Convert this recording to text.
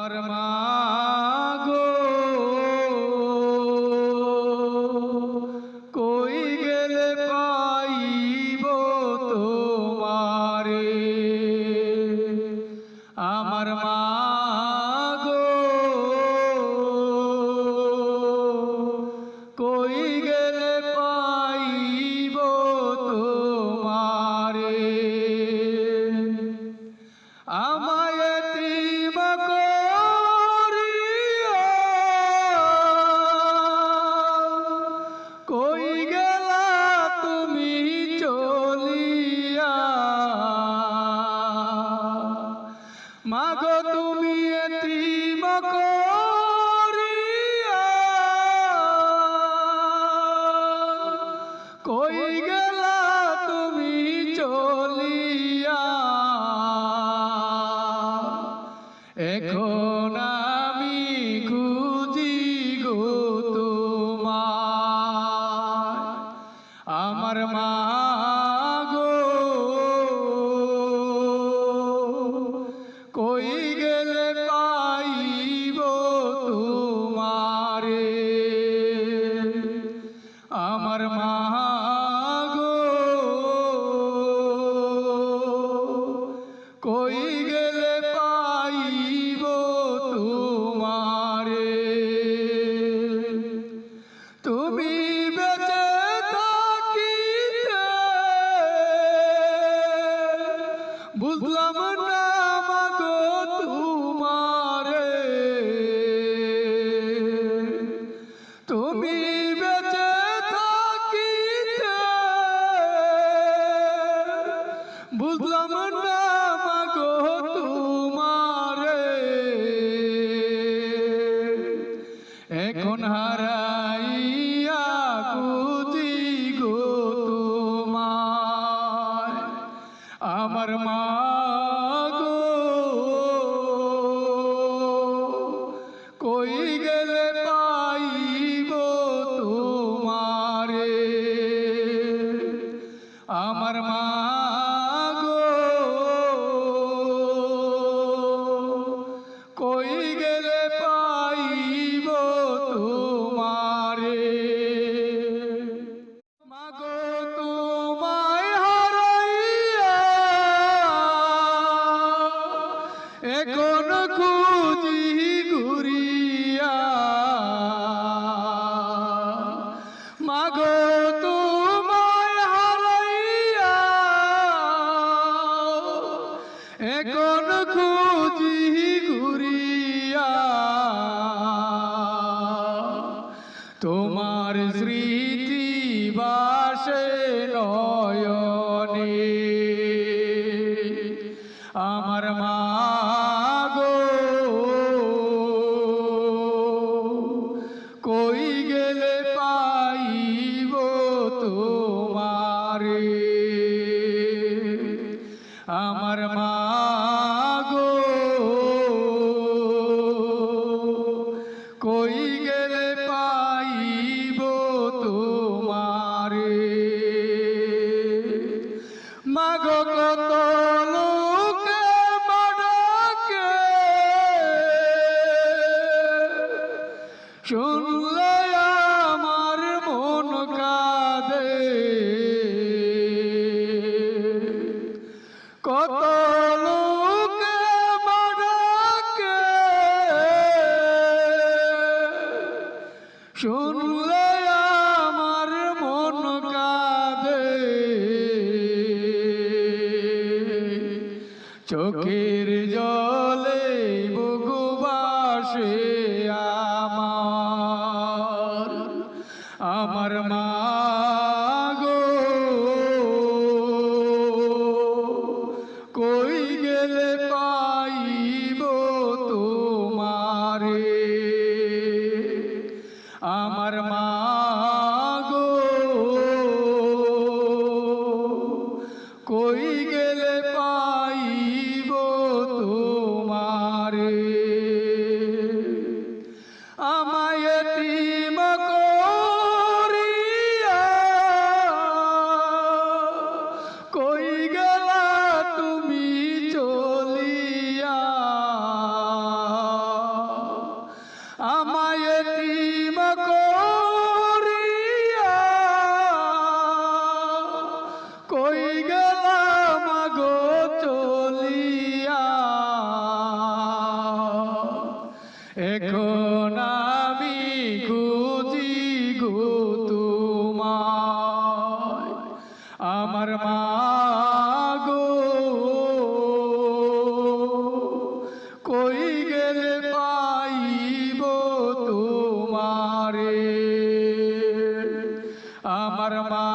আমার মা আমার মা শুনলাম নাম গো তোমারে তুমি বেঁচে থাকিতে বুঝলাম না মাগো তোমায় হারাইয়া এখন খুঁজি ঘুরিয়া তোমার স্মৃতি বাসে নয় আমার মাগো। কই গেলে পাইব তোমার? মাগো কত লোকে মানাকে শুনলে আমার মন কাঁদে। চোখের জল Um, কই গেল গো চলিয়া? এখন আমি খুঁজি গো তোমায়। আমার মাগো কই গেলে পাইব তোমারে? আমার মা